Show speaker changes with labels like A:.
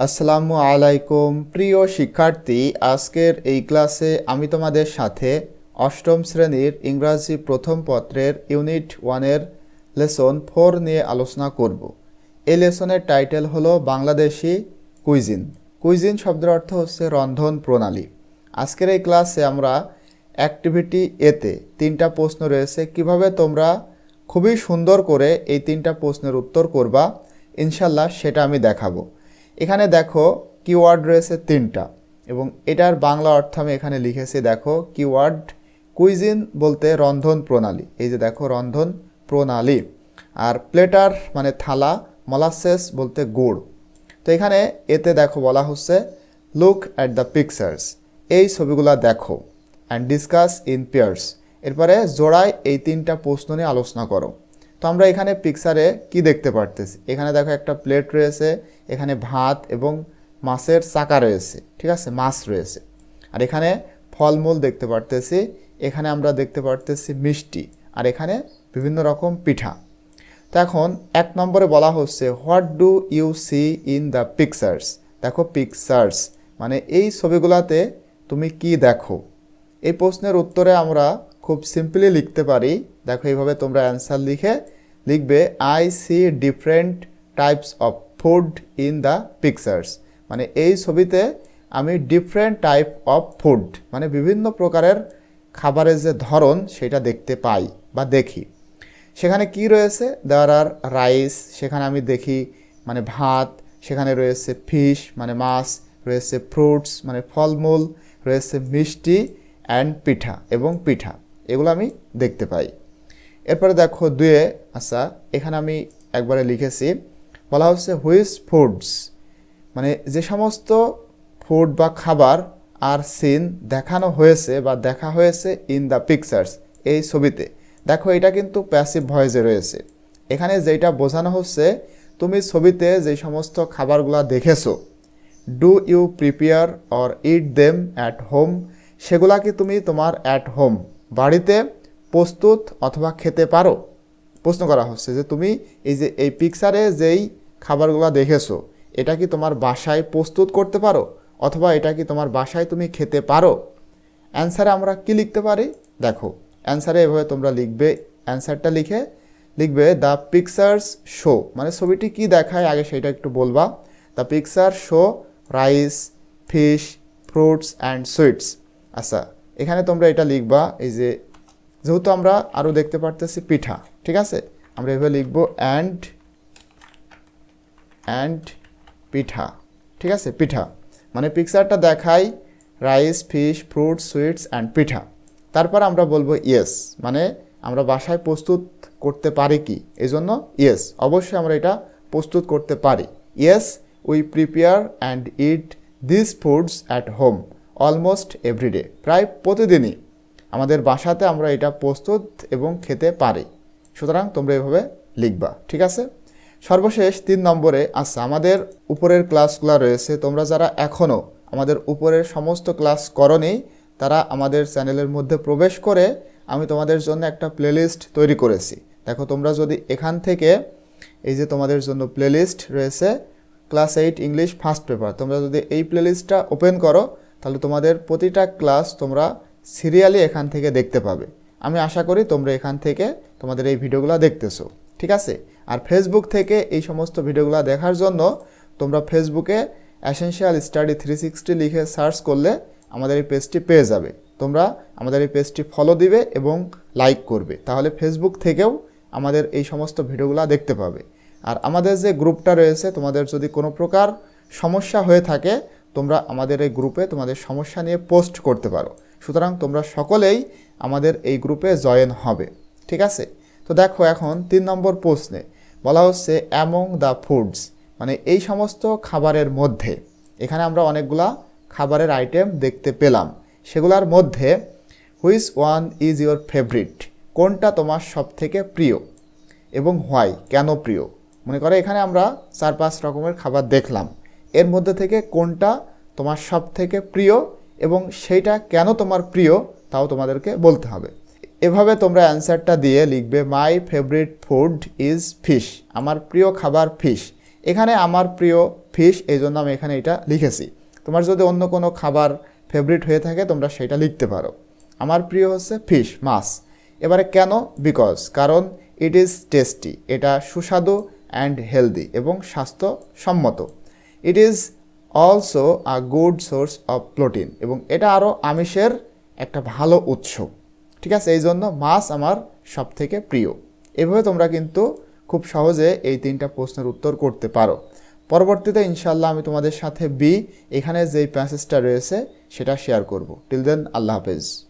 A: আসসালামু আলাইকুম। প্রিয় শিক্ষার্থী, আজকের এই ক্লাসে আমি তোমাদের সাথে অষ্টম শ্রেণির ইংরাজি প্রথম পত্রের ইউনিট ওয়ানের লেসন ফোর নিয়ে আলোচনা করব। এই লেসনের টাইটেল হলো বাংলাদেশি কুইজিন। কুইজিন শব্দের অর্থ হচ্ছে রন্ধন প্রণালী। আজকের এই ক্লাসে আমরা অ্যাক্টিভিটি এতে তিনটা প্রশ্ন রয়েছে। কীভাবে তোমরা খুবই সুন্দর করে এই তিনটা প্রশ্নের উত্তর করবা, ইনশাল্লাহ সেটা আমি দেখাবো। এখানে দেখো কিওয়ার্ড রয়েছে তিনটা এবং এটার বাংলা অর্থ আমি এখানে লিখেছি, দেখো কিওয়ার্ড কুইজিন বলতে রন্ধন প্রণালী, এই যে দেখো রন্ধন প্রণালী, আর প্লেটার মানে থালা মলাসেস বলতে গুড়। তো এখানে এতে দেখো বলা হচ্ছে লুক অ্যাট দ্য পিকচার্স এই ছবিগুলো দেখো অ্যান্ড ডিসকাস ইন পেয়ার্স এরপরে জোড়ায় এই তিনটা প্রশ্ন নিয়ে আলোচনা করো। তো আমরা এখানে পিকচারে কি দেখতে পারতেছি? এখানে দেখো একটা প্লেট রয়েছে, এখানে ভাত এবং মাছের চাকা রয়েছে, ঠিক আছে? মাছ রয়েছে। আর এখানে ফলমূল দেখতে পারতেছি, এখানে আমরা দেখতে পারতেছি মিষ্টি, আর এখানে বিভিন্ন রকম পিঠা। তো এখন এক নম্বরে বলা হচ্ছে what do you see in the pictures দেখো পিকচার্স মানে এই ছবিগুলোতে তুমি কি দেখো? এই প্রশ্নের উত্তরে আমরা খুব সিম্পলি লিখতে পারি। দেখো এইভাবে তোমরা অ্যান্সার লিখে লিখবে I see different types of food in the pictures মানে এই ছবিতে আমি ডিফারেন্ট টাইপ অফ ফুড মানে বিভিন্ন প্রকারের খাবারের যে ধরন সেটা দেখতে পাই বা দেখি। সেখানে কি রয়েছে? দেওয়ার আর রাইস সেখানে আমি দেখি মানে ভাত, সেখানে রয়েছে ফিশ মানে মাছ, রয়েছে ফ্রুটস মানে ফলমূল, রয়েছে মিষ্টি অ্যান্ড পিঠা এবং পিঠা। এগুলো আমি দেখতে পাই। এরপরে দেখো দুয়ে আচ্ছা এখানে আমি একবারে লিখেছি, বলা হচ্ছে হুইস ফুডস মানে যে সমস্ত ফুড বা খাবার আর সিন দেখানো হয়েছে বা দেখা হয়েছে ইন দ্য পিকচার্স এই ছবিতে। দেখো এটা কিন্তু প্যাসিভ ভয়েসে রয়েছে। এখানে যেটা বোঝানো হচ্ছে, তুমি ছবিতে যে সমস্ত খাবারগুলো দেখেছ do you prepare or eat them at home সেগুলা কি তুমি তোমার অ্যাট হোম বাড়িতে প্রস্তুত অথবা খেতে পারো? প্রশ্ন করা হচ্ছে যে তুমি এই যে, এই পিকচারে যেই খাবারগুলো দেখেছ, এটা কি তোমার বাসায় প্রস্তুত করতে পারো? অথবা এটা কি তোমার বাসায় তুমি খেতে পারো? অ্যান্সারে আমরা কি লিখতে পারি? দেখো অ্যান্সারে এভাবে তোমরা লিখবে অ্যান্সারটা লিখে লিখবে দ্য পিকচার্স শো মানে ছবিটি কি দেখায়? আগে সেটা একটু বলবা। The picture show rice fish fruits and sweets আচ্ছা এখানে তোমরা এটা লিখবা, এই যে যেহেতু আমরা আরও দেখতে পারতেছি পিঠা, ঠিক আছে? আমরা এভাবে লিখব অ্যান্ড অ্যান্ড পিঠা, ঠিক আছে? পিঠা। মানে পিকচারটা দেখাই rice fish fruit sweets and pitha. তারপর আমরা বলব ইয়েস মানে আমরা বাসায় প্রস্তুত করতে পারি কি? এই জন্য ইয়েস অবশ্যই আমরা এটা প্রস্তুত করতে পারি। Yes we prepare and eat this foods at home almost everyday প্রায় প্রতিদিনই আমাদের বাসাতে আমরা এটা প্রস্তুত এবং খেতে পারি। সুতরাং তোমরা এভাবে লিখবা, ঠিক আছে? সর্বশেষ তিন নম্বরে আচ্ছা আমাদের উপরের ক্লাসগুলো রয়েছে। তোমরা যারা এখনও আমাদের উপরের সমস্ত ক্লাস করনি, তারা আমাদের চ্যানেলের মধ্যে প্রবেশ করে আমি তোমাদের জন্য একটা প্লেলিস্ট তৈরি করেছি। দেখো, তোমরা যদি এখান থেকে এই যে তোমাদের জন্য প্লেলিস্ট রয়েছে, class eight English first paper, তোমরা যদি এই প্লেলিস্টটা ওপেন করো তাহলে তোমাদের প্রতিটা ক্লাস তোমরা সিরিয়ালি এখান থেকে দেখতে পাবে। আমি আশা করি তোমরা এখান থেকে তোমাদের এই ভিডিওগুলো দেখতেছো, ঠিক আছে? আর ফেসবুক থেকে এই সমস্ত ভিডিওগুলো দেখার জন্য তোমরা ফেসবুকে অ্যাসেনশিয়াল স্টাডি থ্রি সিক্সটি লিখে সার্চ করলে আমাদের এই পেজটি পেয়ে যাবে। তোমরা আমাদের এই পেজটি ফলো দিবে এবং লাইক করবে। তাহলে ফেসবুক থেকেও আমাদের এই সমস্ত ভিডিওগুলো দেখতে পাবে। আর আমাদের যে গ্রুপটা রয়েছে, তোমাদের যদি কোনো প্রকার সমস্যা হয়ে থাকে তোমরা আমাদের এই গ্রুপে তোমাদের সমস্যা নিয়ে পোস্ট করতে পারো। সুতরাং তোমরা সকলেই আমাদের এই গ্রুপে জয়েন হবে। ঠিক আছে? তো দেখো এখন তিন নম্বর প্রশ্নে বলা হচ্ছে অ্যামং দ্য ফুডস মানে এই সমস্ত খাবারের মধ্যে, এখানে আমরা অনেকগুলা খাবারের আইটেম দেখতে পেলাম। সেগুলোর মধ্যে which one is your favourite কোনটা তোমার সব থেকে প্রিয়? এবং হোয়াই কেন প্রিয়? মনে করো এখানে আমরা চার পাঁচ রকমের খাবার দেখলাম। এর মধ্যে থেকে কোনটা তোমার সব থেকে প্রিয় এবং সেইটা কেন তোমার প্রিয় তাও তোমাদেরকে বলতে হবে। এভাবে তোমরা অ্যান্সারটা দিয়ে লিখবে my favourite food is fish আমার প্রিয় খাবার ফিশ এখানে আমার প্রিয় ফিশ এই জন্য আমি এখানে এটা লিখেছি। তোমার যদি অন্য কোনো খাবার ফেভারিট হয়ে থাকে, তোমরা সেটা লিখতে পারো। আমার প্রিয় হচ্ছে ফিশ মাছ। এবারে কেন? বিকজ কারণ ইট ইজ টেস্টি এটা সুস্বাদু অ্যান্ড হেলদি এবং স্বাস্থ্যসম্মত। It is also a good source of protein এবং এটা আরও আমিষের একটা ভালো উৎস। ঠিক আছে? এই জন্য মাছ আমার সব থেকে প্রিয়। এভাবে তোমরা কিন্তু খুব সহজে এই তিনটা প্রশ্নের উত্তর করতে পারো। পরবর্তীতে ইনশাল্লাহ আমি তোমাদের সাথে বি এখানে যেই প্যাসেজটা রয়েছে, সেটা শেয়ার করব। টিল দেন আল্লাহ হাফেজ।